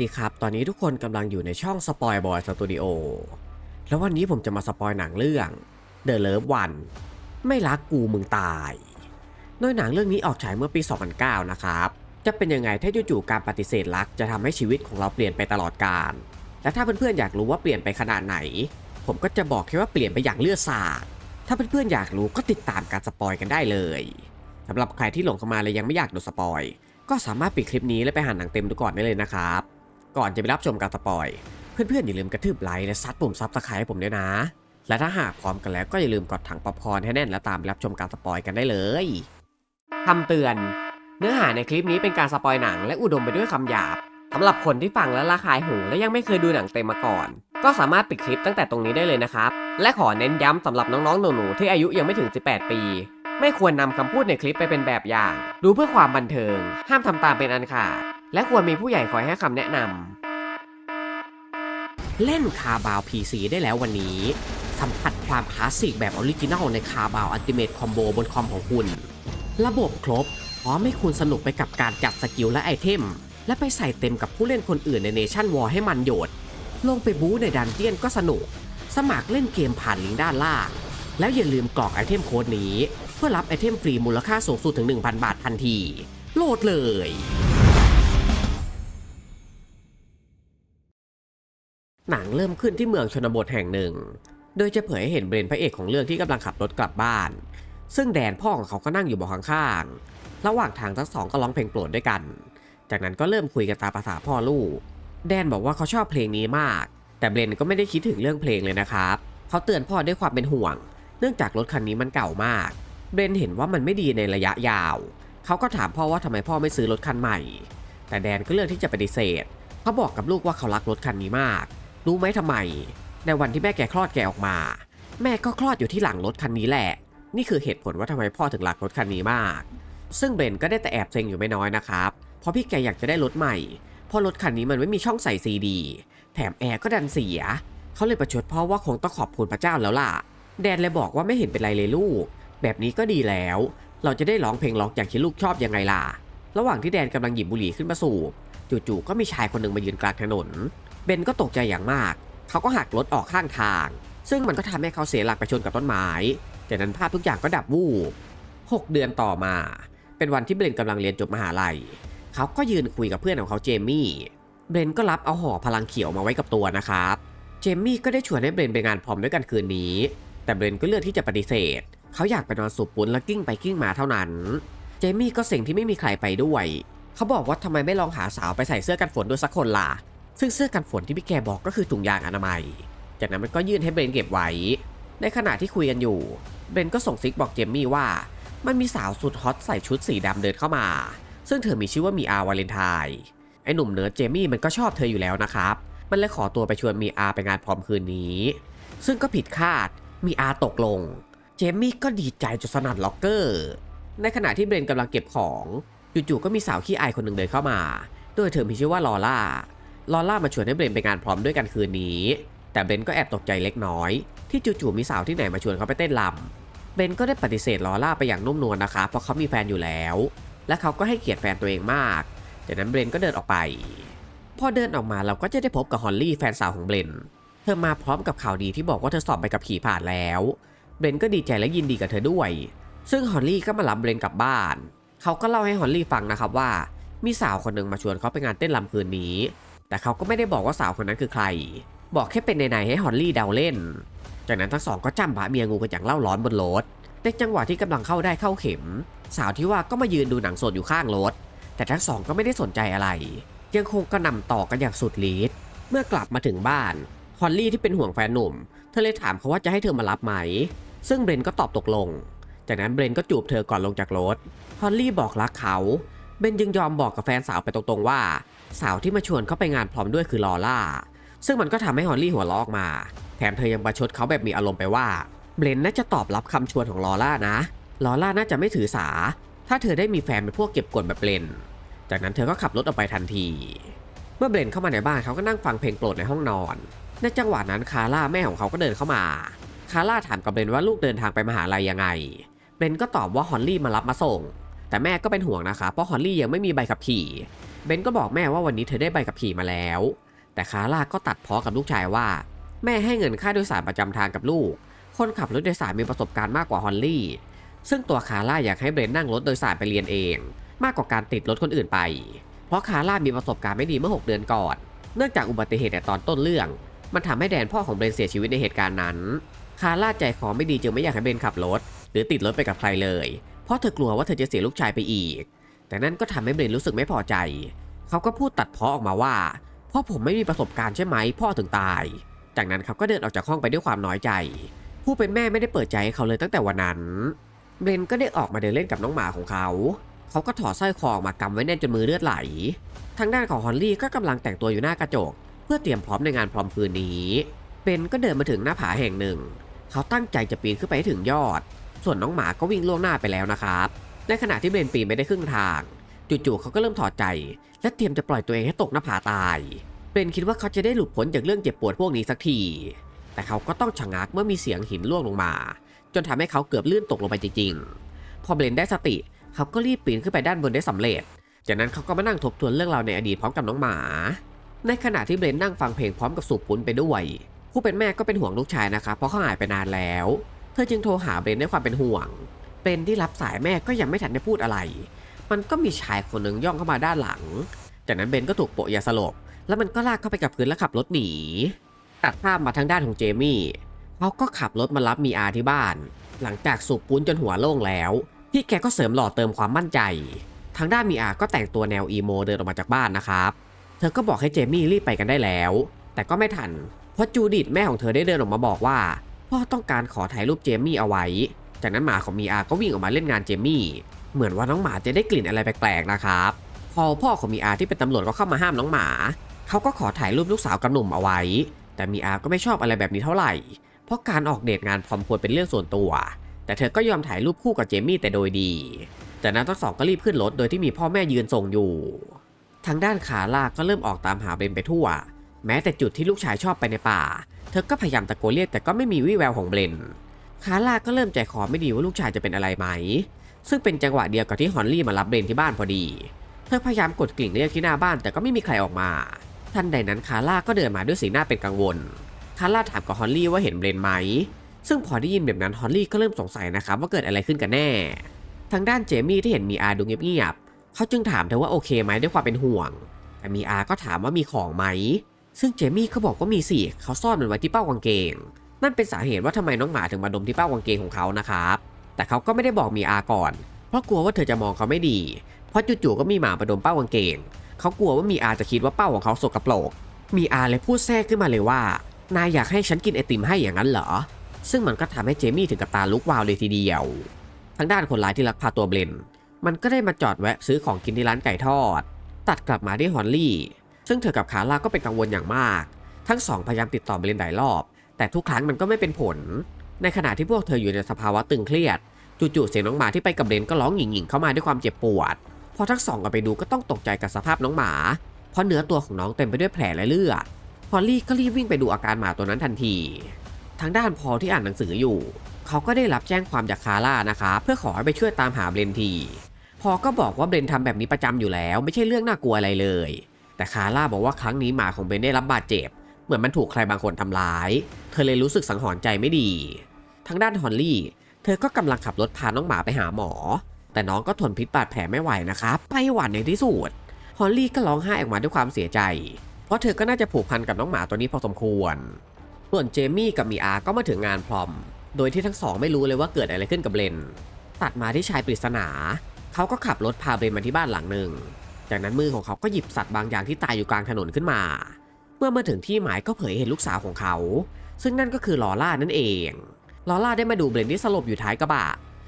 ดีครับ ตอนนี้ทุกคนกำลังอยู่ในช่องสปอยบอยสตูดิโอแล้ววันนี้ผมจะมาสปอยหนังเรื่อง The Love One ไม่รักกูมึงตายโดยหนังเรื่องนี้ออกฉายเมื่อปี 2009 นะครับ จะเป็นยังไงถ้าจู่ๆการปฏิเสธรักจะทำให้ชีวิตของเราเปลี่ยนไปตลอดกาล และถ้าเพื่อนๆอยากรู้ว่าเปลี่ยนไปขนาดไหน ผมก็จะบอกแค่ว่าเปลี่ยนไปอย่างเลือดสาด ถ้าเพื่อนๆอยากรู้ก็ติดตามการสปอยกันได้เลยสำหรับใครที่หลงเข้ามาเลยยังไม่อยากดูสปอยก็สามารถปิดคลิปนี้และไปหาหนังเต็มดูก่อนได้เลยนะครับ ก่อนจะไปรับชมการสปอย เพื่อนๆอย่าลืมกระทืบไลค์และซัดปุ่มซับสไครต์ให้ผมด้วยนะ และถ้าหากพร้อมกันแล้วก็อย่าลืมกดถังป๊อปคอร์นให้แน่นแล้วตามไปรับชมการสปอยกันได้เลยคำเตือน เนื้อหาในคลิปนี้เป็นการสปอยหนังและอุดมไปด้วยคำหยาบสำหรับคนที่ฟังแล้วระคายหูและยังไม่เคยดูหนังเต็มมาก่อน ก็สามารถปิดคลิปตั้งแต่ตรงนี้ได้เลยนะครับ และขอเน้นย้ำสำหรับน้องๆหนูๆที่อายุยังไม่ถึง 18 ปี ไม่ควรนำคำพูดในคลิปไปเป็นแบบอย่าง ดูเพื่อความบันเทิง ห้ามทำตามเป็นอันขาด และควรมีผู้ใหญ่คอยให้คำแนะนำ เล่นคาบาว PC ได้แล้ววันนี้ สัมผัสความคลาสสิกแบบออริจินัลในคาบาวอัลติเม e คอมโบบนคอมของคุณ ระบบครบพร้อมให้คุณสนุกไปกับการจัดสกิลและไอเทม และไปใส่เต็มกับผู้เล่นคนอื่นในเนชั่นวอร์ให้มันโยด ลงไปบู๊ในดันเจียนก็สนุก สมัครเล่นเกมผ่านลิงก์ด้านล่างแล้วอย่าลืมกรอกไอเทมโค้ดนี้ เพื่อรับไอเทมฟรีมูลค่าสูงสุดถึง 1,000 บาททันที โหลดเลย หนังเริ่มขึ้นที่เมืองชนบทแห่งหนึ่ง โดยจะเผยให้เห็นเบรนพระเอกของเรื่องที่กำลังขับรถกลับบ้าน ซึ่งแดนพ่อของเขาก็นั่งอยู่เบาะข้างๆ ระหว่างทางทั้งสองก็ร้องเพลงโปรดด้วยกัน จากนั้นก็เริ่มคุยกันตามภาษาพ่อลูก แดนบอกว่าเขาชอบเพลงนี้มาก แต่เบรนก็ไม่ได้คิดถึงเรื่องเพลงเลยนะครับ เขาเตือนพ่อด้วยความเป็นห่วง เนื่องจากรถคันนี้มันเก่ามาก เบรนเห็นว่ามันไม่ดีในระยะยาว เขาก็ถามพ่อว่าทำไมพ่อไม่ซื้อรถคันใหม่ แต่แดนก็เลือกที่จะปฏิเสธ เขาบอกกับลูกว่าเขารักรถคันนี้มาก รู้ไหมทำไม ในวันที่แม่แกคลอดแกออกมา แม่ก็คลอดอยู่ที่หลังรถคันนี้แหละ นี่คือเหตุผลว่าทำไมพ่อถึงรักรถคันนี้มาก ซึ่งเบนก็ได้แต่แอบเซ็งอยู่ไม่น้อยนะครับ เพราะพี่แกอยากจะได้รถใหม่ เพราะรถคันนี้มันไม่มีช่องใส่ซีดี แถมแอร์ก็ดันเสีย เขาเลยประชดพ่อว่าคงต้องขอบคุณพระเจ้าแล้วล่ะ แดนเลยบอกว่าไม่เห็นเป็นไรเลยลูก แบบนี้ก็ดีแล้ว เราจะได้ร้องเพลงล็อกอย่างที่ลูกชอบยังไงล่ะ ระหว่างที่แดนกำลังหยิบบุหรี่ขึ้นมาสูบ จู่ๆก็มีชายคนหนึ่งมายืนกลางถนน เบนก็ตกใจอย่างมาก เขาก็หักรถออกข้างทาง ซึ่งมันก็ทำให้เขาเสียหลักไปชนกับต้นไม้จากนั้นภาพทุกอย่างก็ดับวูบหกเดือนต่อมา เป็นวันที่เบนกำลังเรียนจบมหาลัย เขาก็ยืนคุยกับเพื่อนของเขาเจมี่ เบนก็รับเอาห่อพลังเขียวมาไว้กับตัวนะครับ เจมี่ก็ได้ชวนให้เบนไปงานพร้อมด้วยกันคืนนี้ แต่เบนก็เลือกที่จะปฏิเสธ เขาอยากไปนอนสูบปุ้นและกิ้งไปกิ้งมาเท่านั้น เจมี่ก็เสิ่งที่ไม่มีใครไปด้วย เขาบอกว่าทำไมไม่ลองหาสาวไปใส่เสื้อกันฝนด้วยสักคนล่ะ ซึ่งเสื้อกันฝนที่พี่แกบอกก็คือถุงยางอนามัย จากนั้นมันก็ยื่นให้เบนเก็บไว้ ในขณะที่คุยกันอยู่ เบนก็ส่งซิกบอกเจมมี่ว่า มันมีสาวสุดฮอตใส่ชุดสีดำเดินเข้ามา ซึ่งเธอมีชื่อว่ามีอาวาเลนไทน์ไอ้หนุ่มเนิร์ดเจมี่มันก็ชอบเธออยู่แล้วนะครับ มันเลยขอตัวไปชวนมีอาไปงานพร้อมคืนนี้ ซึ่งก็ผิดคาด มีอาตกลง เจมี่ก็ดีใจจนสนั่นล็อกเกอร์ ในขณะที่เบนกำลังเก็บของ จู่ๆก็มีสาวขี้อายคนหนึ่งเดินเข้ามา โดยเธอมีชื่อว่าลอล่า ลอล่ามาชวนให้เบนไปงานพร้อมด้วยกันคืนนี้ แต่เบนก็แอบตกใจเล็กน้อย ที่จู่ๆมีสาวที่ไหนมาชวนเขาไปเต้นรำเบนก็ได้ปฏิเสธลอล่าไปอย่างนุ่มนวลนะคะ เพราะเขามีแฟนอยู่แล้ว และเขาก็ให้เกียรติแฟนตัวเองมาก จากนั้นเบนก็เดินออกไป พอเดินออกมาเราก็จะได้พบกับฮอลลี่แฟนสาวของเบนเธอมาพร้อมกับข่าวดีที่บอกว่าเธอสอบไปกับขี่ผ่านแล้วเบนก็ดีใจและยินดีกับเธอด้วย ซึ่งฮอลลี่ก็มารับเบนกลับบ้าน เขาก็เล่าให้ฮอลลี่ฟังนะครับว่า มีสาวคนหนึ่งมาชวนเขาไปงานเต้นรำคืนนี้ แต่เขาก็ไม่ได้บอกว่าสาวคนนั้นคือใคร บอกแค่เป็นในๆให้ฮอลลี่เดาเล่น จากนั้นทั้งสองก็จ้ำบะเมียงูกันอย่างเล่าร้อนบนรถ ในจังหวะที่กำลังเข้าได้เข้าเข็ม สาวที่ว่าก็มายืนดูหนังสดอยู่ข้างรถ แต่ทั้งสองก็ไม่ได้สนใจอะไร ยังคงกระหน่ำต่อกันอย่างสุดฤทธิ์ เมื่อกลับมาถึงบ้าน ฮอลลี่ที่เป็นห่วงแฟนหนุ่ม เธอเลยถามเขาว่าจะให้เธอมารับไหม ซึ่งเบรนก็ตอบตกลง จากนั้นเบรนก็จูบเธอก่อนลงจากรถ ฮอลลี่บอกรักเขา เบนจึงยอมบอกกับแฟนสาวไปตรงๆว่า สาวที่มาชวนเขาไปงานพร้อมด้วยคือลอล่า ซึ่งมันก็ทำให้ฮอลลี่หัวเราะอกมา แถมเธอยังประชดเขาแบบมีอารมณ์ไปว่า เบรนน่าจะตอบรับคำชวนของลอล่านะ ลอล่าน่าจะไม่ถือสา ถ้าเธอได้มีแฟนเป็นพวกเก็บกดแบบเบรนจากนั้นเธอก็ขับรถออกไปทันที เมื่อเบรนเข้ามาในบ้านเขาก็นั่งฟังเพลงโปรดในห้องนอน ในจังหวะนั้นคาร่าแม่ของเขาก็เดินเข้ามา คาร่าถามกับเบรนว่าลูกเดินทางไปมหาลัยยังไง เบรนก็ตอบว่าฮอลลี่มารับมาส่ง แต่แม่ก็เป็นห่วงนะคะ เพราะฮอลลี่ยังไม่มีใบขับขี่ เบนก็บอกแม่ว่าวันนี้เธอได้ใบขับขี่มาแล้ว แต่คาร่าก็ตัดพ้อกับลูกชายว่า แม่ให้เงินค่าโดยสารประจำทางกับลูก คนขับรถโดยสารมีประสบการณ์มากกว่าฮอลลี่ ซึ่งตัวคาร่าอยากให้เบนนั่งรถโดยสารไปเรียนเอง มากกว่าการติดรถคนอื่นไป เพราะคาร่ามีประสบการณ์ไม่ดีเมื่อ 6 เดือนก่อน เนื่องจากอุบัติเหตุในตอนต้นเรื่อง มันทำให้แดนพ่อของเบนเสียชีวิตในเหตุการณ์นั้น คาร่าใจคอไม่ดีจึงไม่อยากให้เบนขับรถ หรือติดรถไปกับใครเลย เพราะเธอกลัวว่าเธอจะเสียลูกชายไปอีก แต่นั่นก็ทำให้เบรนรู้สึกไม่พอใจ เขาก็พูดตัดเพ้อออกมาว่าพ่อผมไม่มีประสบการณ์ใช่ไหมพ่อถึงตาย จากนั้นเขาก็เดินออกจากห้องไปด้วยความน้อยใจ ผู้เป็นแม่ไม่ได้เปิดใจให้เขาเลยตั้งแต่วันนั้น เบรนก็ได้ออกมาเดินเล่นกับน้องหมาของเขา เขาก็ถอดสร้อยคอออกมากำไว้แน่นจนมือเลือดไหล ทางด้านของฮอลลี่ก็กำลังแต่งตัวอยู่หน้ากระจก เพื่อเตรียมพร้อมในงานพรอมคืนนี้ เบนก็เดินมาถึงหน้าผาแห่งหนึ่ง เขาตั้งใจจะปีนขึ้นไปให้ถึงยอด ส่วนน้องหมาก็วิ่งล่วงหน้าไปแล้วนะครับ ในขณะที่เบนปีไม่ได้ครึ่งทาง จู่ๆเขาก็เริ่มถอดใจ และเตรียมจะปล่อยตัวเองให้ตกหน้าผาตายเบนคิดว่าเขาจะได้หลุดพ้นจากเรื่องเจ็บปวดพวกนี้สักที แต่เขาก็ต้องชะงักเมื่อมีเสียงหินล่วงลงมา จนทำให้เขาเกือบลื่นตกลงไปจริงๆ พอเบนได้สติ เขาก็รีบปีนขึ้นไปด้านบนได้สำเร็จ จากนั้นเขาก็มานั่งทบทวนเรื่องราวในอดีตพร้อมกับน้องหมา ในขณะที่เบนนั่งฟังเพลงพร้อมกับสูบปุ้นไปด้วยผู้เป็นแม่ก็เป็นห่วงลูกชายนะครับเพราะเขาหายไปนานแล้ว เธอจึงโทรหาเบนด้วยความเป็นห่วง เบนที่รับสายแม่ก็ยังไม่ทันได้พูดอะไร มันก็มีชายคนหนึ่งย่องเข้ามาด้านหลัง จากนั้นเบนก็ถูกโปะยาสลบ แล้วมันก็ลากเข้าไปกับพื้นแล้วขับรถหนีตัดภาพมาทางด้านของเจมี่เขาก็ขับรถมารับมีอาที่บ้าน หลังจากสูบปุ้นจนหัวโล่งแล้วพี่แกก็เสริมหล่อเติมความมั่นใจ ทางด้านมีอาก็แต่งตัวแนวอีโมเดินออกมาจากบ้านนะครับ เธอก็บอกให้เจมี่รีบไปกันได้แล้ว แต่ก็ไม่ทัน เพราะจูดิตแม่ของเธอได้เดินออกมาบอกว่าพ่อต้องการขอถ่ายรูปเจมี่เอาไว้ จากนั้นหมาของมีอาก็วิ่งออกมาเล่นงานเจมี่เหมือนว่าน้องหมาจะได้กลิ่นอะไรแปลกๆนะครับพอพ่อของมีอาที่เป็นตำรวจก็เข้ามาห้ามน้องหมาเขาก็ขอถ่ายรูปลูกสาวกับหนุ่มเอาไว้ แต่มีอาก็ไม่ชอบอะไรแบบนี้เท่าไหร่ เพราะการออกเดทงานพรอมควรเป็นเรื่องส่วนตัว แต่เธอก็ยอมถ่ายรูปคู่กับเจมี่แต่โดยดีจากนั้นทั้งสองก็รีบขึ้นรถโดยที่มีพ่อแม่ยืนส่งอยู่ ทางด้านขาลากก็เริ่มออกตามหาเบนไปทั่ว แม้แต่จุดที่ลูกชายชอบไปในป่า เธอก็พยายามตะโกนเรียกแต่ก็ไม่มีวี่แววของเบน ขาลาก็เริ่มใจคอไม่ดีว่าลูกชายจะเป็นอะไรไหม ซึ่งเป็นจังหวะเดียวกับที่ฮอนลี่มารับเบนที่บ้านพอดี เธอพยายามกดกลิ่งเรียกที่หน้าบ้านแต่ก็ไม่มีใครออกมา ทันใดนั้นคาร่าก็เดินมาด้วยสีหน้าเป็นกังวล คาร่าถามกับฮอนลี่ว่าเห็นเบรนไหม ซึ่งพอได้ยินแบบนั้นฮอนลี่ก็เริ่มสงสัยนะครับว่าเกิดอะไรขึ้นกันแน่ ทางด้านเจมี่ที่เห็นมีอาดูเงียบๆเขาจึงถามเธอว่าโอเคไหมด้วยความเป็นห่วง แต่มีอาก็ถามว่ามีของไหม ซึ่งเจมี่เขาบอกว่ามีสิเขาซ่อนมันไว้ที่เป้ากางเกง นั่นเป็นสาเหตุว่าทำไมน้องหมาถึงมาดมที่เป้ากางเกงของเขานะครับ แต่เขาก็ไม่ได้บอกมีอาก่อน เพราะกลัวว่าเธอจะมองเขาไม่ดี เพราะจู่ๆก็มีหมามาดมเป้ากางเกง เขากลัวว่ามีอาจะคิดว่าเป้าของเขาสกปรก มีอาเลยพูดแทรกขึ้นมาเลยว่า นายอยากให้ฉันกินไอติมให้อย่างนั้นเหรอ ซึ่งมันก็ทำให้เจมี่ถึงกับตาลุกวาวเลยทีเดียว ทางด้านคนร้ายที่ลักพาตัวเบรนมันก็ได้มาจอดแวะซื้อของกินที่ร้านไก่ทอด ตัดกลับมาที่ฮอนลี่ ซึ่งเธอกับคาร่าก็เป็นกังวลอย่างมาก ทั้งสองพยายามติดต่อเบรนหลายรอบ แต่ทุกครั้งมันก็ไม่เป็นผล ในขณะที่พวกเธออยู่ในสภาวะตึงเครียด จู่ๆเสียงน้องหมาที่ไปกับเบนก็ร้องหยิ่งๆเข้ามาด้วยความเจ็บปวด พอทั้งสองกันไปดูก็ต้องตกใจกับสภาพน้องหมา เพราะเนื้อตัวของน้องเต็มไปด้วยแผลและเลือด พอลลี่ก็รีบวิ่งไปดูอาการหมาตัวนั้นทันที ทางด้านพอที่อ่านหนังสืออยู่ เขาก็ได้รับแจ้งความจากคาร่านะคะ เพื่อขอให้ไปช่วยตามหาเบรนทีพอก็บอกว่าเบรนทำแบบนี้ประจำอยู่แล้ว ไม่ใช่เรื่องน่ากลัวอะไรเลย แต่คาร่าบอกว่าครั้งนี้หมาของเบรนได้รับบาดเจ็บ เหมือนมันถูกใครบางคนทำร้าย เธอเลยรู้สึกสังหรณ์ใจไม่ดี ทางด้านฮอนลี่ เธอก็กำลังขับรถพาน้องหมาไปหาหมอ แต่น้องก็ทนพิษบาดแผลไม่ไหวนะครับไปหวันในที่สุด ฮอลลี่ก็ร้องไห้ออกมาด้วยความเสียใจ เพราะเธอก็น่าจะผูกพันกับน้องหมาตัวนี้พอสมควร ส่วนเจมี่กับมีอาก็มาถึงงานพรอม โดยที่ทั้งสองไม่รู้เลยว่าเกิดอะไรขึ้นกับเบรนตัดมาที่ชายปริศนา เขาก็ขับรถพาเบรนมาที่บ้านหลังหนึ่ง จากนั้นมือของเขาก็หยิบสัตว์บางอย่างที่ตายอยู่กลางถนนขึ้นมา มื่อมาถึงที่หมายก็เผยเห็นลูกสาวของเขา ซึ่งนั่นก็คือลอล่านั่นเอง ลอล่าได้มาดูเบรนที่สลบอยู่ท้ายกระบะ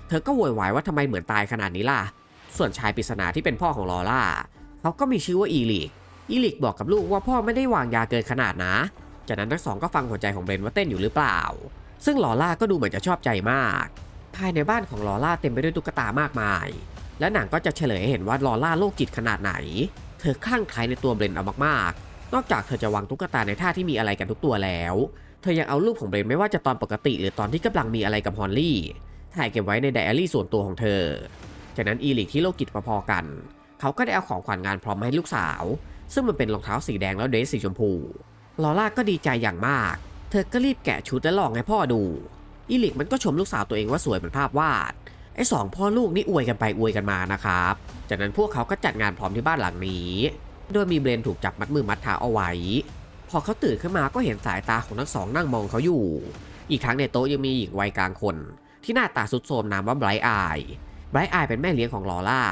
เธอก็โวยวายว่าทำไมเหมือนตายขนาดนี้ล่ะ ส่วนชายปริศนาที่เป็นพ่อของลอล่าเขาก็มีชื่อว่าอีลิก อีลิกบอกกับลูกว่าพ่อไม่ได้วางยาเกินขนาดนะ จากนั้นทั้งสองก็ฟังหัวใจของเบรนว่าเต้นอยู่หรือเปล่า ซึ่งลอล่าก็ดูเหมือนจะชอบใจมาก ภายในบ้านของลอล่าเต็มไปด้วยตุ๊กตามากมาย และหนังก็จะเฉลยให้เห็นว่าลอล่าโรคจิตขนาดไหน เธอคลั่งไคล้ในตัวเบรนเอามากๆ นอกจากเธอจะวางตุ๊กตาในท่าที่มีอะไรกันทุกตัวแล้ว เธอยังเอารูปของเบรนไม่ว่าจะตอนปกติ หรือตอนที่กำลังมีอะไรกับฮอนลี่ถ่ายเก็บไว้ในไดอารี่ส่วนตัวของเธอ จากนั้นอีลิกที่โรคจิตพอๆกันเขเขาก็ได้เอาของขวัญงานพร้อมมาให้ลูกสาว ซึ่งมันเป็นรองเท้าสีแดงแล้วเดรสสีชมพู ลอร่าก็ดีใจอย่างมาก เธอก็รีบแกะชุดและลองให้พ่อดู อีลิกมันก็ชมลูกสาวตัวเองว่าสวยเหมือนภาพวาด ไอ้สองพ่อลูกนี่อวยกันไปอวยกันมานะครับ จากนั้นพวกเขาก็จัดงานพร้อมที่บ้านหลังนี้ โดยมีเบรนถูกจับมัดมือมัดเท้าเอาไว้ พอเขาตื่นขึ้นมาก็เห็นสายตาของทั้งสองนั่งมองเขาอยู่ อีกทั้งในโต๊ะยังมีหญิงวัยกลางคน ที่หน้าตาสุดโทมนามว่าไบรท์อายไบรท์อายเป็นแม่เลี้ยงของลอล่า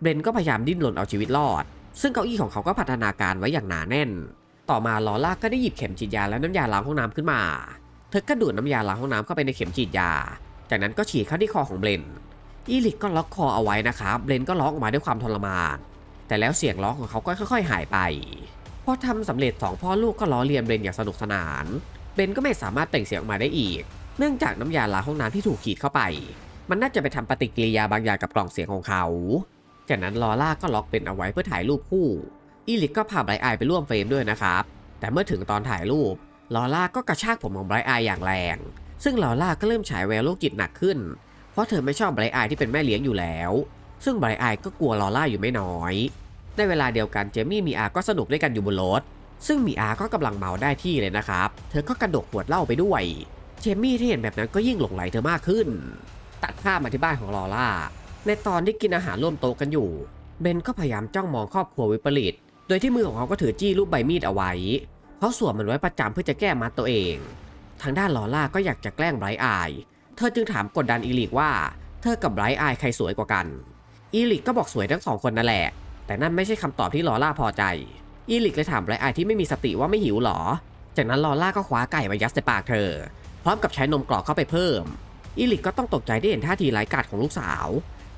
เบรนก็พยายามดิ้นรนเอาชีวิตรอด ซึ่งเก้าอี้ของเขาก็พัฒนาการไว้อย่างหนาแน่น ต่อมาลอล่าก็ได้หยิบเข็มฉีดยาและน้ำยาล้างห้องน้ำขึ้นมา เธอก็ดูดน้ำยาล้างห้องน้ำเข้าไปในเข็มฉีดยา จากนั้นก็ฉีดเข้าที่คอของเบรนอีลิกก็ล็อกคอเอาไว้นะครับเบรนก็ร้องออกมาด้วยความทรมาน แต่แล้วเสียงร้องของเขาก็ค่อย ๆ หายไปพอทำสำเร็จสองพ่อลูกก็ล้อเลียนเบนอย่างสนุกสนาน เบนก็ไม่สามารถเปล่งเสียงออกมาได้อีก เนื่องจากน้ำยาล้างห้องน้ำที่ถูกขีดเข้าไป มันน่าจะไปทำปฏิกิริยาบางอย่างกับกล่องเสียงของเขา จากนั้นลอร่าก็ล็อกเบนเอาไว้เพื่อถ่ายรูปคู่อีลิกก็พาไบรท์อายไปร่วมเฟรมด้วยนะครับ แต่เมื่อถึงตอนถ่ายรูปลอร่าก็กระชากผมของไบรท์อายอย่างแรง ซึ่งลอร่าก็เริ่มฉายแววโรคจิตหนักขึ้น เพราะเธอไม่ชอบไบรท์อายที่เป็นแม่เลี้ยงอยู่แล้ว ซึ่งไบรท์อายก็กลัวลอร่าอยู่ไม่น้อย ในเวลาเดียวกันเจมี่มีอาก็สนุกด้วยกันอยู่บนรถ ซึ่งมีอาก็กำลังเมาได้ที่เลยนะครับ เธอก็กระดกขวดเหล้าไปด้วย เจมี่ที่เห็นแบบนั้นก็ยิ่งหลงไหลเธอมากขึ้น ตัดภาพมาที่บ้านของลอร่า ในตอนที่กินอาหารร่วมโต๊ะกันอยู่ เบนก็พยายามจ้องมองครอบครัววิปริต โดยที่มือของเขาก็ถือจี้รูปใบมีดเอาไว้ เขาสวมมันไว้ประจำเพื่อจะแก้มัดตัวเอง ทางด้านลอร่าก็อยากจะแกล้งไบรท์อาย เธอจึงถามกดดันอีลิกว่า เธอกับไบรท์อายใครสวยกว่ากัน อีลิกก็บอกสวยทั้งสองคนนั่นแหละ แต่นั่นไม่ใช่คำตอบที่ลอร่าพอใจ อีลิกเลยถามไรอายที่ไม่มีสติว่าไม่หิวหรอ จากนั้นลอร่าก็คว้าไก่มายัดใส่ปากเธอ พร้อมกับใช้นมกรอกเข้าไปเพิ่ม อีลิกก็ต้องตกใจได้เห็นท่าทีไร้กาจของลูกสาว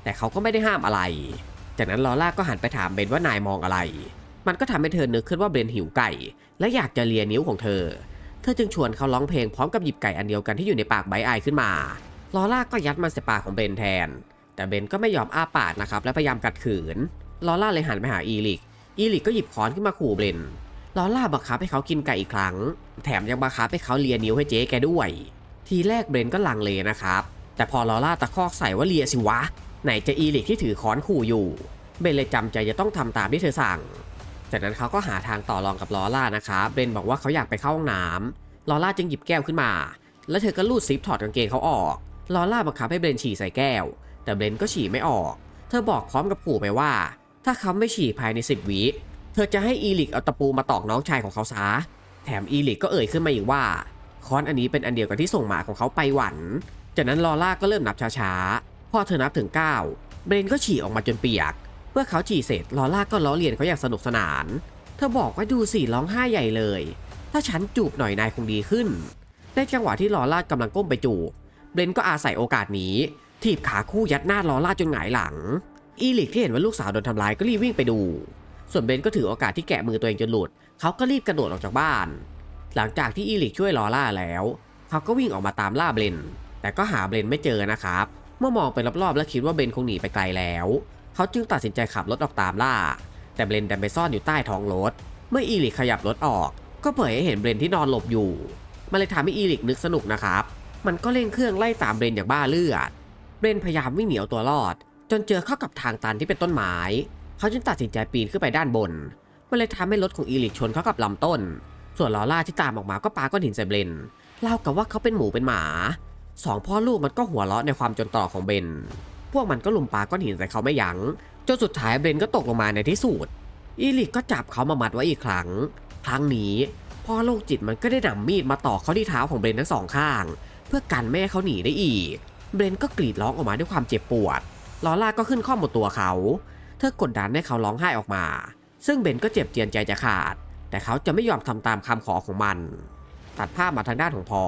แต่เขาก็ไม่ได้ห้ามอะไร จากนั้นลอร่าก็หันไปถามเบนว่านายมองอะไร มันก็ทำให้เธอนึกขึ้นว่าเบนหิวไก่ และอยากจะเลียนิ้วของเธอ เธอจึงชวนเขาร้องเพลงพร้อมกับหยิบไก่อันเดียวกันที่อยู่ในปากไบรท์อขึ้นมาลอร่าก็ยัดมันใส่ปากของเบนแทน แต่เบนก็ไม่ยอมอ้าปากนะครับและพยายามกัดขืน ลอร่าเลยหันไปหาอีลิก อีลิกก็หยิบค้อนขึ้นมาขู่เบนลอร่าบังคับให้เขากินไก่อีกครั้ง แถมยังบังคับให้เขาเลียนิ้วให้เจ๊แกด้วย ทีแรกเบนก็ลังเลนะครับ แต่พอลอร่าตะคอกใส่ว่าเลียสิวะ ไหนจะอีลิกที่ถือค้อนขู่อยู่ เบนเลยจำใจจะต้องทำตามที่เธอสั่ง จากนั้นเขาก็หาทางต่อรองกับลอร่านะครับ เบนบอกว่าเขาอยากไปเข้าห้องน้ำลอร่าจึงหยิบแก้วขึ้นมา แล้วเธอก็ลูดซิปถอดกางเกงเขาออก ลอร่าบังคับให้เบนฉี่ใส่แก้ว แต่เบนก็ฉี่ไม่ออก เธอบอกพร้อมกับขู่ไปว่า ถ้าเขาไม่ฉี่ภายใน10วิเธอจะให้อีลิกเอาตะปูมาตอกน้องชายของเขาซะแถมอีลิกก็เอ่ยขึ้นมาอีกว่าค้อนอันนี้เป็นอันเดียวกับที่ส่งหมาของเขาไปหวัน จากนั้นลอร่าก็เริ่มนับช้าๆ พอเธอนับถึง 9 เบรนก็ฉี่ออกมาจนเปียก เมื่อเขาฉี่เสร็จลอร่าก็ล้อเลียนเขาอย่างสนุกสนาน เธอบอกว่าดูสิร้องไห้ใหญ่เลย ถ้าฉันจูบหน่อยนายคงดีขึ้น ในจังหวะที่ลอร่ากำลังก้มไปจูบ เบรนก็อาศัยโอกาสนี้ ถีบขาคู่ยัดหน้าลอร่าจนหงายหลัง อีลิกที่เห็นว่าลูกสาวโดนทำร้ายก็รีบวิ่งไปดู ส่วนเบนก็ถือโอกาสที่แกะมือตัวเองจนหลุด เขาก็รีบกระโดดออกจากบ้าน หลังจากที่อีลิกช่วยลอร่าแล้ว เขาก็วิ่งออกมาตามล่าเบน แต่ก็หาเบนไม่เจอนะครับ เมื่อมองไปรอบๆ แล้วคิดว่าเบนคงหนีไปไกลแล้ว เขาจึงตัดสินใจขับรถออกตามล่า แต่เบนดันไปซ่อนอยู่ใต้ท้องรถ เมื่ออีลิกขยับรถออก ก็เผยให้เห็นเบนที่นอนหลบอยู่ มันเลยทำให้อีลิกนึกสนุกนะครับ มันก็เร่งเครื่องไล่ตามเบนอย่างบ้าเลือด เบนพยายามวิ่งหนีเอาตัวรอด จนเจอเข้ากับทางตันที่เป็นต้นไม้ เขาจึงตัดสินใจปีนขึ้นไปด้านบน มันเลยทำให้รถของอีลิกชนเข้ากับลำต้น ส่วนลอร่าที่ตามออกมาก็ปาก้อนหินใส่เบนเล่ากับว่าเขาเป็นหมูเป็นหมาสองพ่อลูกมันก็หัวเราะในความจนตรอของเบน พวกมันก็ลุมปาก้อนหินใส่เขาไม่ยัง้ง จนสุดท้ายเบนก็ตกลงมาในที่สุด อีลิกก็จับเขามามัดไว้อีกครั้ง ครั้งนี้ พ่อโรคจิตมันก็ได้นำมีดมาตอกเขาที่เท้าของเบนทั้งสองข้าง เพื่อกันไม่เขาหนีได้อีก เบนก็กรีดร้องออกมาด้วยความเจ็บปวด ลอร่าก็ขึ้นข้อมบนตัวเขา เธอกดดันให้เขาร้องไห้ออกมา ซึ่งเบนก็เจ็บเจียนใจจะขาด แต่เขาจะไม่ยอมทำตามคำขอของมัน ตัดภาพมาทางด้านของพอ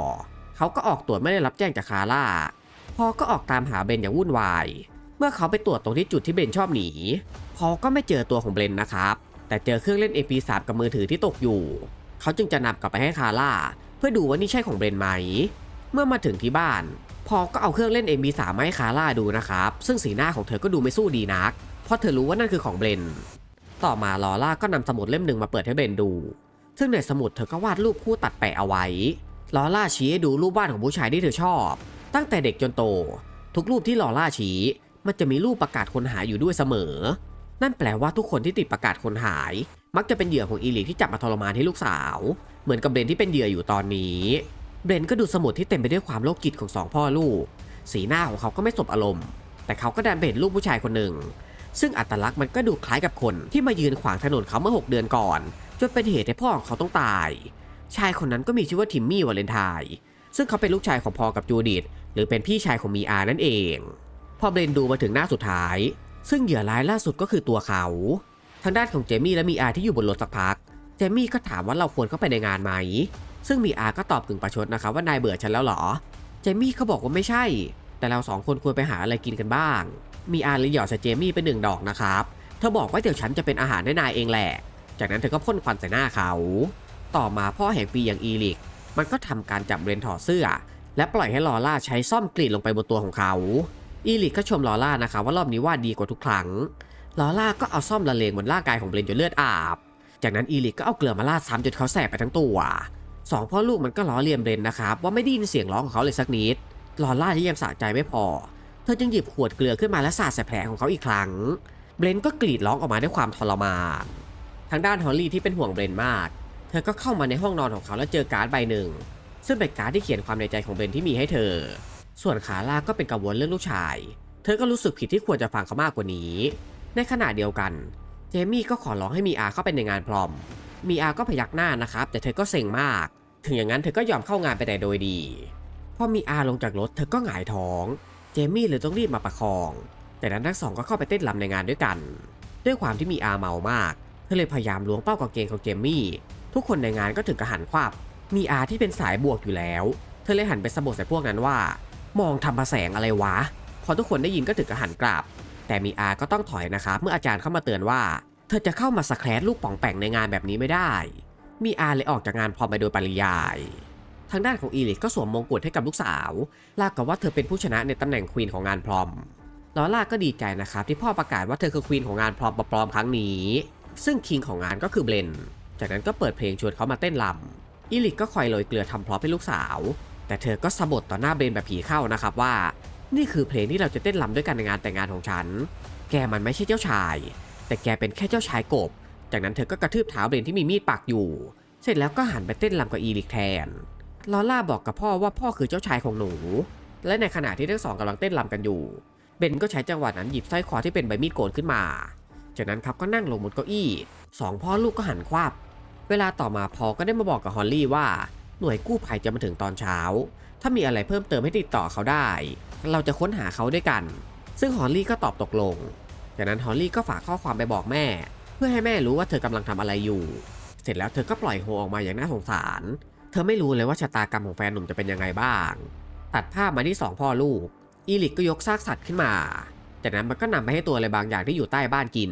เขาก็ออกตรวจไม่ได้รับแจ้งจากคาร่า พอก็ออกตามหาเบนอย่างวุ่นวาย เมื่อเขาไปตรวจตรงที่จุดที่เบนชอบหนี พอก็ไม่เจอตัวของเบนนะครับ แต่เจอเครื่องเล่น MP3 กับมือถือที่ตกอยู่ เขาจึงจะนำกลับไปให้คาร่า เพื่อดูว่านี่ใช่ของเบนไหม เมื่อมาถึงที่บ้าน พอก็เอาเครื่องเล่น MP3 มาให้คาร่าดูนะครับ ซึ่งสีหน้าของเธอก็ดูไม่สู้ดีนัก เพราะเธอรู้ว่านั่นคือของเบน ต่อมาลอร่าก็นำสมุดเล่มหนึ่งมาเปิดให้เบนดู ซึ่งในสมุดเธอก็วาดรูปคู่ตัดแปะเอาไว้ ลอร่าชี้ให้ดูรูปวาดของผู้ชายที่เธอชอบ ตั้งแต่เด็กจนโต ทุกรูปที่ลอร่าชี้ มันจะมีรูปประกาศคนหายอยู่ด้วยเสมอ นั่นแปลว่าทุกคนที่ติดประกาศคนหาย มักจะเป็นเหยื่อของอีลิกที่จับมาทรมานให้ลูกสาว เหมือนกับเบนที่เป็นเหยื่ออยู่ตอนนี้ เบรนก็ดูสมุดที่เต็มไปด้วยความโรคจิตของสองพ่อลูก สีหน้าของเขาก็ไม่สบอารมณ์ แต่เขาก็ดันเห็นลูกผู้ชายคนหนึ่ง ซึ่งอัตลักษณ์มันก็ดูคล้ายกับคนที่มายืนขวางถนนเขาเมื่อ 6 เดือนก่อน จนเป็นเหตุให้พ่อของเขาต้องตาย ชายคนนั้นก็มีชื่อว่าทิมมี่วาเลนไทน์ซึ่งเขาเป็นลูกชายของพอกับจูดิตหรือเป็นพี่ชายของมีอานั่นเอง พอเบรนดูมาถึงหน้าสุดท้าย ซึ่งเหยื่อรายล่าสุดก็คือตัวเขา ทางด้านของเจมี่และมีอาที่อยู่บนรถสักพัก เจมี่ก็ถามว่าเราควรเข้าไปในงานไหม ซึ่งมีอาก็ตอบกึ่งประชดนะครับว่านายเบื่อฉันแล้วเหรอ เจมี่เขาบอกว่าไม่ใช่ แต่เราสองคนควรไปหาอะไรกินกันบ้าง มีอาเลยหยอดใส่เจมี่ไปหนึ่งดอกนะครับ เธอบอกว่าเดี๋ยวฉันจะเป็นอาหารให้นายเองแหละ จากนั้นเธอก็พ่นควันใส่หน้าเขา ต่อมาพ่อแห่งปีอย่างอีลิก มันก็ทำการจับเรนถอดเสื้อ และปล่อยให้ลอร่าใช้ซ่อมกรีดลงไปบนตัวของเขา อีลิกก็ชมลอร่านะคะว่ารอบนี้ว่าดีกว่าทุกครั้ง ลอร่าก็เอาซ่อมละเลงบนร่างกายของเบรนจนเลือดอาบ จากนั้นอีลิกก็เอาเกลือมาราดซ้ำจนเขาแสบไปทั้งตัว สองพ่อลูกมันก็ล้อเลียนเบรนนะครับว่าไม่ได้ยินเสียงร้องของเขาเลยสักนิดลอร่าที่ยังสะใจไม่พอ เธอจึงหยิบขวดเกลือขึ้นมาและสาดใส่แผลของเขาอีกครั้ง เบรนก็กรีดร้องออกมาด้วยความทรมานทางด้านฮอลลี่ที่เป็นห่วงเบรนมาก เธอก็เข้ามาในห้องนอนของเขาแล้วเจอการ์ดใบหนึ่ง ซึ่งเป็นการ์ดที่เขียนความในใจของเบรนที่มีให้เธอ ส่วนขาลากก็เป็นกังวลเรื่องลูกชาย เธอก็รู้สึกผิดที่ควรจะฟังเขามากกว่านี้ ในขณะเดียวกัน เจมี่ก็ขอร้องให้มีอาเข้าไปในงานพรอม มีอาก็พยักหน้านะครับ แต่เธอก็เซ็งมาก ถึงอย่างนั้นเธอก็ยอมเข้างานไปแต่โดยดี พอมีอาลงจากรถเธอก็หงายท้อง เจมี่เลยต้องรีบมาประคอง แต่นั้นทั้งสองก็เข้าไปเต้นรำในงานด้วยกัน ด้วยความที่มีอาเมามาก เธอเลยพยายามล้วงเป้ากางเกงของเจมี่ ทุกคนในงานก็ถึงกระหันควับ มีอาที่เป็นสายบวกอยู่แล้ว เธอเลยหันไปสะบดใส่พวกนั้นว่า มองทำประแสงอะไรวะ พอทุกคนได้ยินก็ถึงกระหันกลับ แต่มีอาก็ต้องถอยนะครับ เมื่ออาจารย์เข้ามาเตือนว่า เธอจะเข้ามาสแครดลูกป่องแป่งในงานแบบนี้ไม่ได้ มีอาเลยออกจากงานพร้อมไปโดยปริยาย ทางด้านของอีลิกก็สวมมงกุฎให้กับลูกสาวลากกับว่าเธอเป็นผู้ชนะในตำแหน่งควีนของงานพรอมลอล่าก็ดีใจนะครับที่พ่อประกาศว่าเธอคือควีนของงานพรอมปลอมครั้งนี้ ซึ่งคิงของงานก็คือเบลน จากนั้นก็เปิดเพลงชวนเขามาเต้นรำอีลิกก็คอยโรยเกลือทำพรอพให้ลูกสาว แต่เธอก็สะบดต่อหน้าเบลนแบบผีเข้านะครับว่า นี่คือเพลงที่เราจะเต้นรำด้วยกันในงานแต่งงานของฉัน แกมันไม่ใช่เจ้าชาย แต่แกเป็นแค่เจ้าชายกบ จากนั้นเธอก็กระทืบเท้าเบนที่มีมีดปักอยู่ เสร็จแล้วก็หันไปเต้นรำกับอีลิกแทน ลอล่าบอกกับพ่อว่าพ่อคือเจ้าชายของหนู และในขณะที่ทั้งสองกำลังเต้นรำกันอยู่ เบนก็ใช้จังหวะนั้นหยิบสร้อยคอที่เป็นใบมีดโกนขึ้นมา จากนั้นครับก็นั่งลงบนเก้าอี้สองพ่อลูกก็หันควับ เวลาต่อมาพอก็ได้มาบอกกับฮอลลี่ว่า หน่วยกู้ภัยจะมาถึงตอนเช้า ถ้ามีอะไรเพิ่มเติมให้ติดต่อเขาได้ เราจะค้นหาเขาด้วยกัน ซึ่งฮอลลี่ก็ตอบตกลง จากนั้นฮอลลี่ก็ฝากข้อความไปบอกแม่ พื่อให้แม่รู้ว่าเธอกำลังทำอะไรอยู่ เสร็จแล้วเธอก็ปล่อยโฮออกมาอย่างน่าสงสาร เธอไม่รู้เลยว่าชะตากรรมของแฟนหนุ่มจะเป็นยังไงบ้าง ตัดภาพมาที่สองพ่อลูก อีลิกก็ยกซากสัตว์ขึ้นมา จากนั้นมันก็นำไปให้ตัวอะไรบางอย่างที่อยู่ใต้บ้านกิน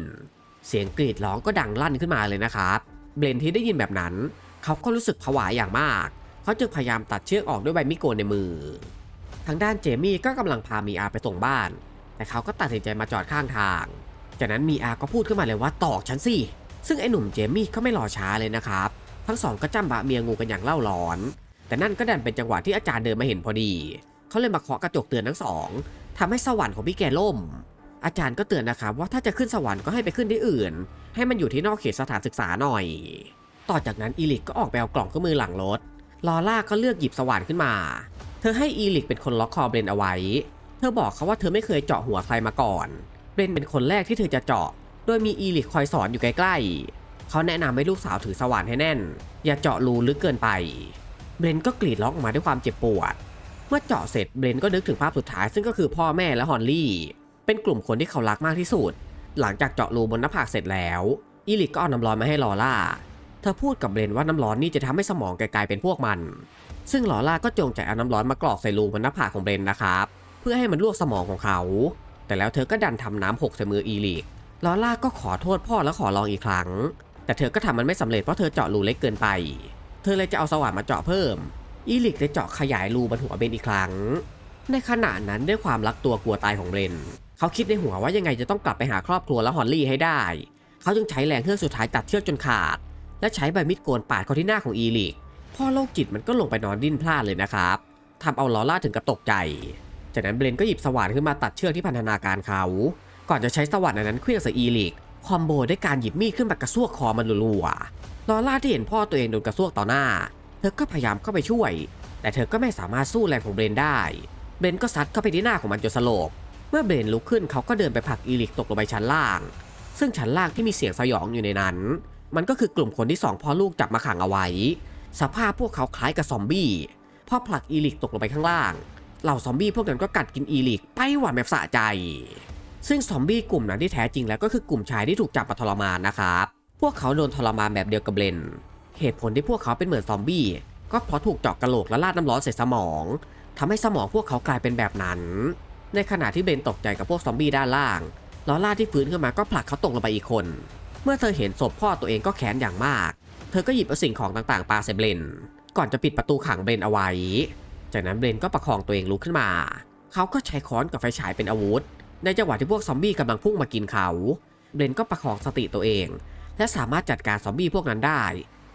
เสียงกรีดร้องก็ดังลั่นขึ้นมาเลยนะครับ เบลนที่ได้ยินแบบนั้น เขาก็รู้สึกผวาอย่างมาก เขาจึงพยายามตัดเชือกออกด้วยใบมีดโกนในมือ ทางด้านเจมี่ก็กำลังพามีอาไปส่งบ้าน แต่เขาก็ตัดสินใจมาจอดข้างทาง จากนั้นมีอาก็พูดขึ้นมาเลยว่าตอกฉันสิ ซึ่งไอ้หนุ่มเจมี่ก็ไม่รอช้าเลยนะครับ ทั้งสองก็จ้ำบะเมียงูกันอย่างเล่าร้อน แต่นั่นก็ดันเป็นจังหวะที่อาจารย์เดินมาเห็นพอดี เขาเลยมาเคาะกระจกเตือนทั้งสองทำให้สวรรค์ของพี่แกล่ม อาจารย์ก็เตือนนะครับว่าถ้าจะขึ้นสวรรค์ก็ให้ไปขึ้นที่อื่น ให้มันอยู่ที่นอกเขตสถานศึกษาหน่อย ต่อจากนั้นอีลิกก็ออกไปเอากล่องเครื่อมือหลังรถ ลอร่าก็เลือกหยิบสว่านขึ้นมา เธอให้อีลิกเป็นคนล็อกคอเบรนเอาไว้ เธอบอกเขาว่าเธอไม่เคยเจาะหัวใครมาก่อน เบรนเป็นคนแรกที่เธอจะเจาะ โดยมีอีลิกคอยสอนอยู่ใกล้ๆ เขาแนะนำให้ลูกสาวถือสว่านให้แน่น อย่าเจาะรูลึกเกินไป เบรนก็กรีดร้องออกมาด้วยความเจ็บปวด เมื่อเจาะเสร็จเบรนก็นึกถึงภาพสุดท้ายซึ่งก็คือพ่อแม่และฮอนลี่ เป็นกลุ่มคนที่เขารักมากที่สุด หลังจากเจาะรูบนหน้าผากเสร็จแล้ว อีลิกก็เอาน้ำร้อนมาให้ลอร่า เธอพูดกับเบรนว่าน้ำร้อนนี่จะทำให้สมองกกลายเป็นพวกมัน ซึ่งลอร่าก็จงใจเอาน้ำร้อนมากรอกใส่รูบนหน้าผากของเบรนนะครับ เพื่อให้มันลวกสมองของเขา แต่แล้วเธอก็ดันทำน้ำหกใส่มืออีลิกลอร่าก็ขอโทษพ่อแล้วขอลองอีกครั้ง แต่เธอก็ทำมันไม่สำเร็จเพราะเธอเจาะรูเล็กเกินไป เธอเลยจะเอาสว่านมาเจาะเพิ่ม อีลิกเลยเจาะขยายรูบนหัวเบนอีกครั้ง ในขณะนั้นด้วยความรักตัวกลัวตายของเบนเขาคิดในหัวว่ายังไงจะต้องกลับไปหาครอบครัวและฮอลลี่ให้ได้ เขาจึงใช้แรงเฮือกสุดท้ายตัดเชือกจนขาด และใช้ใบมีดโกนปาดเข้าที่หน้าของอีลิกพ่อโรคจิตมันก็ลงไปนอนดิ้นพลาดเลยนะครับทำเอาลอร่าถึงกับตกใจ จากนั้นเบรนก็หยิบสว่านขึ้นมาตัดเชือกที่พันธนาการเขา ก่อนจะใช้สว่านอันนั้นเคลื่องใส่อีลิกคอมโบด้วยการหยิบมีดขึ้นมากระซวกคอมันรัวๆลอล่าที่เห็นพ่อตัวเองโดนกระซวกต่อหน้า เธอก็พยายามเข้าไปช่วย แต่เธอก็ไม่สามารถสู้แรงของเบรนได้ เบรนก็ซัดเข้าไปที่หน้าของมันจนสลบ เมื่อเบรนลุกขึ้นเขาก็เดินไปผลักอีลิกตกลงไปชั้นล่าง ซึ่งชั้นล่างที่มีเสียงสยองอยู่ในนั้น มันก็คือกลุ่มคนที่สองพ่อลูกจับมาขังเอาไว้ สภาพพวกเขาคล้ายกับซอมบี้ พอผลักอีลิกตกลงไปข้างล่าง เหล่าซอมบี้พวกนั้นก็กัดกินอีลิกไปหวานแบบสะใจ ซึ่งซอมบี้กลุ่มนั้นที่แท้จริงแล้วก็คือกลุ่มชายที่ถูกจับมาทรมานนะครับ พวกเขาโดนทรมานแบบเดียวกับเบนเหตุผลที่พวกเขาเป็นเหมือนซอมบี้ก็เพราะถูกเจาะกระโหลกและราดน้ำร้อนใส่สมองทำให้สมองพวกเขากลายเป็นแบบนั้น ในขณะที่เบนตกใจกับพวกซอมบี้ด้านล่างลอล่าที่ฟื้นขึ้นมาก็ผลักเขาตกลงไปอีกคน เมื่อเธอเห็นศพพ่อตัวเองก็แค้นอย่างมาก เธอก็หยิบเอาสิ่งของต่างๆปาใส่เบนก่อนจะปิดประตูขังเบนเอาไว้ จากนั้นเบรนก็ประคองตัวเองลุกขึ้นมา เขาก็ใช้ค้อนกับไฟฉายเป็นอาวุธ ในจังหวะที่พวกซอมบี้กำลังพุ่งมากินเขา เบรนก็ประคองสติตัวเอง และสามารถจัดการซอมบี้พวกนั้นได้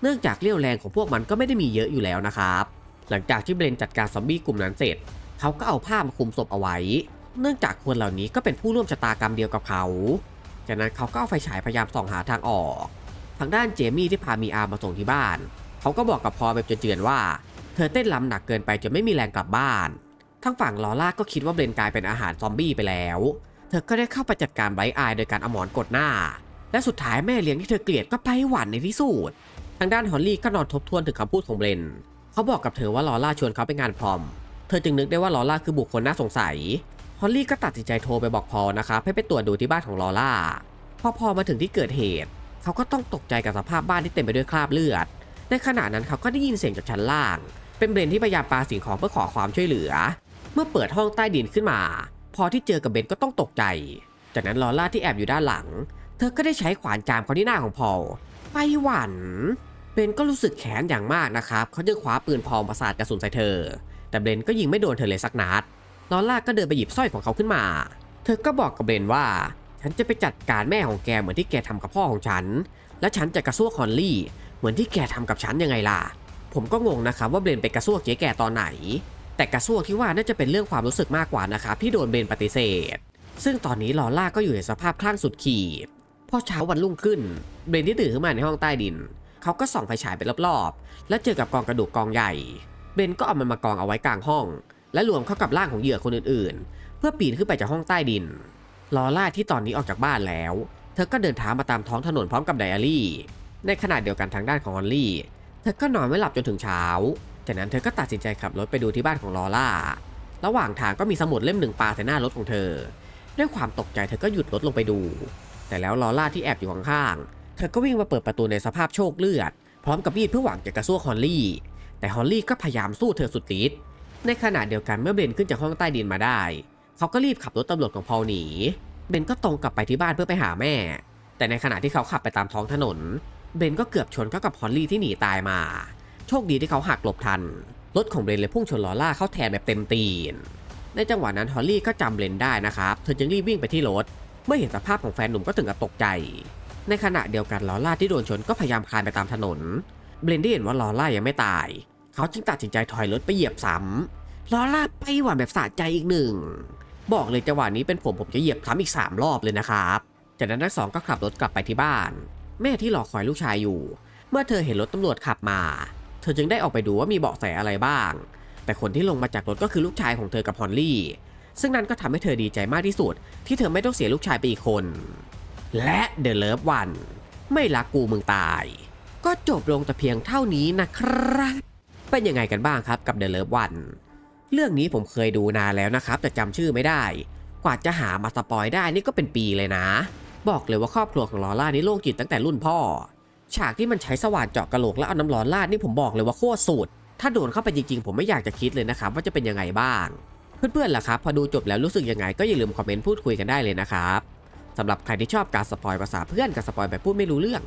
เนื่องจากเรี่ยวแรงของพวกมันก็ไม่ได้มีเยอะอยู่แล้วนะครับ หลังจากที่เบรนจัดการซอมบี้กลุ่มนั้นเสร็จ เขาก็เอาผ้ามาคลุมศพเอาไว้ เนื่องจากคนเหล่านี้ก็เป็นผู้ร่วมชะตากรรมเดียวกับเขา จากนั้นเขาก็เอาไฟฉายพยายามส่องหาทางออก ทางด้านเจมี่ที่พามีอาร์มาส่งที่บ้าน เขาก็บอกกับพอแบบเจือนๆว่า เธอเต้นลำหนักเกินไปจนไม่มีแรงกลับบ้าน ทั้งฝั่งลอล่าก็คิดว่าเบรนกลายเป็นอาหารซอมบี้ไปแล้ว เธอก็ได้เข้าไปจัดการไบรท์อายโดยการเอาหมอนกดหน้า และสุดท้ายแม่เลี้ยงที่เธอเกลียดก็ไปหวันในที่สุด ทางด้านฮอลลี่ก็นอนทบทวนถึงคำพูดของเบรน เขาบอกกับเธอว่าลอล่าชวนเขาไปงานพรอม เธอจึงนึกได้ว่าลอล่าคือบุคคลน่าสงสัย ฮอลลี่ก็ตัดสินใจโทรไปบอกพอนะครับให้ไปตรวจดูที่บ้านของลอล่า พอพอมาถึงที่เกิดเหตุ เขาก็ต้องตกใจกับสภาพบ้านที่เต็มไปด้วยคราบเลือด ในขณะนั้นเขาก็ได้ยินเสียงจากชั้นล่าง เป็นเบรนที่พยายามปาสิ่งของเพื่อขอความช่วยเหลือ เมื่อเปิดห้องใต้ดินขึ้นมา พอที่เจอกับเบนก็ต้องตกใจ จากนั้นลอล่าที่แอบอยู่ด้านหลัง เธอก็ได้ใช้ขวานจามเขาที่หน้าของพอลไปหวันเบนก็รู้สึกแค้นอย่างมากนะครับเขาจึงคว้าปืนพอมประสาดกระสุนใส่เธอ แต่เบนก็ยิงไม่โดนเธอเลยสักนัดลอล่าก็เดินไปหยิบสร้อยของเขาขึ้นมา เธอก็บอกกับเบนว่า ฉันจะไปจัดการแม่ของแกเหมือนที่แกทำกับพ่อของฉัน และฉันจะกระซวกฮอนลี่ เหมือนที่แกทำกับฉันยังไงล่ะ ผมก็งงนะครับว่าเบนไปกระซวกเจ๊แก่ตอนไหน แต่กระซวกที่ว่าน่าจะเป็นเรื่องความรู้สึกมากกว่านะครับที่โดนเบนปฏิเสธ ซึ่งตอนนี้ลอล่าก็อยู่ในสภาพคลั่งสุดขีดพอเช้าวันรุ่งขึ้นเบนที่ตื่นขึ้นมาในห้องใต้ดิน เขาก็ส่องไฟฉายไปรอบๆ แล้วเจอกับกองกระดูกกองใหญ่ เบนก็เอามันมากองเอาไว้กลางห้อง และรวมเข้ากับร่างของเหยื่อคนอื่นๆ เพื่อปีนขึ้นไปจากห้องใต้ดินลอล่าที่ตอนนี้ออกจากบ้านแล้ว เธอก็เดินทางมาตามท้องถนนพร้อมกับไดอารี่ ในขณะเดียวกันทางด้านของฮอลลี่ เธอก็นอนไม่หลับจนถึงเช้า จากนั้นเธอก็ตัดสินใจขับรถไปดูที่บ้านของลอล่า ระหว่างทางก็มีสมุดเล่มหนึ่งปาใส่หน้ารถของเธอ ด้วยความตกใจเธอก็หยุดรถลงไปดู แต่แล้วลอล่าที่แอบอยู่ข้างๆ เธอก็วิ่งมาเปิดประตูในสภาพโชคเลือด พร้อมกับมีดเพื่อหวังจะกระซวกฮอลลี่ แต่ฮอลลี่ก็พยายามสู้เธอสุดฤทธิ์ ในขณะเดียวกันเมื่อเบนขึ้นจากห้องใต้ดินมาได้ เขาก็รีบขับรถตำรวจของพอลหนี เบนก็ตรงกลับไปที่บ้านเพื่อไปหาแม่ แต่ในขณะที่เขาขับไปตามท้องถนน เบนก็เกือบชนเข้ากับฮอลลี่ที่หนีตายมา โชคดีที่เขาหักหลบทัน รถของเบนเลยพุ่งชนลอล่าเข้าแทนแบบเต็มตีน ในจังหวะนั้นฮอลลี่ก็จำเบนได้นะครับ เธอจึงรีบวิ่งไปที่รถ เมื่อเห็นสภาพของแฟนหนุ่มก็ถึงกับตกใจ ในขณะเดียวกันลอล่าที่โดนชนก็พยายามคลานไปตามถนน เบนได้เห็นว่าลอล่ายังไม่ตาย เขาจึงตัดสินใจถอยรถไปเหยียบซ้ำลอล่าไปหวานแบบสะใจอีกหนึ่ง บอกเลยจังหวะนี้เป็นผมผมจะเหยียบซ้ำอีก3รอบเลยนะครับ จากนั้นทั้งสองก็ขับรถกลับไปที่บ้าน แม่ที่รอกคอยลูกชายอยู่ เมื่อเธอเห็นรถตำรวจขับมา เธอจึงได้ออกไปดูว่ามีเบาะแสอะไรบ้าง แต่คนที่ลงมาจากรถก็คือลูกชายของเธอกับฮอนลี่ ซึ่งนั่นก็ทำให้เธอดีใจมากที่สุด ที่เธอไม่ต้องเสียลูกชายไปอีกคน และเดอะเลิฟวันไม่รักกูมึงตาย ก็จบลงแต่เพียงเท่านี้นะครับเป็นยังไงกันบ้างครับกับเดอะเลิฟวันเรื่องนี้ผมเคยดูนานแล้วนะครับ แต่จำชื่อไม่ได้ กว่าจะหามาสปอยได้นี่ก็เป็นปีเลยนะ บอกเลยว่าครอบครัวของลอล่านี่โรคจิตตั้งแต่รุ่นพ่อ ฉากที่มันใช้สว่านเจาะกระโหลกแล้วเอาน้ำร้อนราดนี่ผมบอกเลยว่าโคตรสุดถ้าโดนเข้าไปจริงๆ ผมไม่อยากจะคิดเลยนะครับว่าจะเป็นยังไงบ้าง เพื่อนๆล่ะครับ พอดูจบแล้วรู้สึกยังไงก็อย่าลืมคอมเมนต์พูดคุยกันได้เลยนะครับสำหรับใครที่ชอบการสปอยภาษาเพื่อนกับสปอยแบบพูดไม่รู้เรื่อง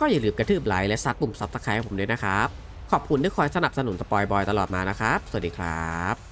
ก็อย่าลืมกระทืบไลค์และซัดปุ่มซับสไครต์ผมด้วยนะครับขอบคุณที่คอยสนับสนุนสปอยบอยตลอดมานะครับ สวัสดีครับ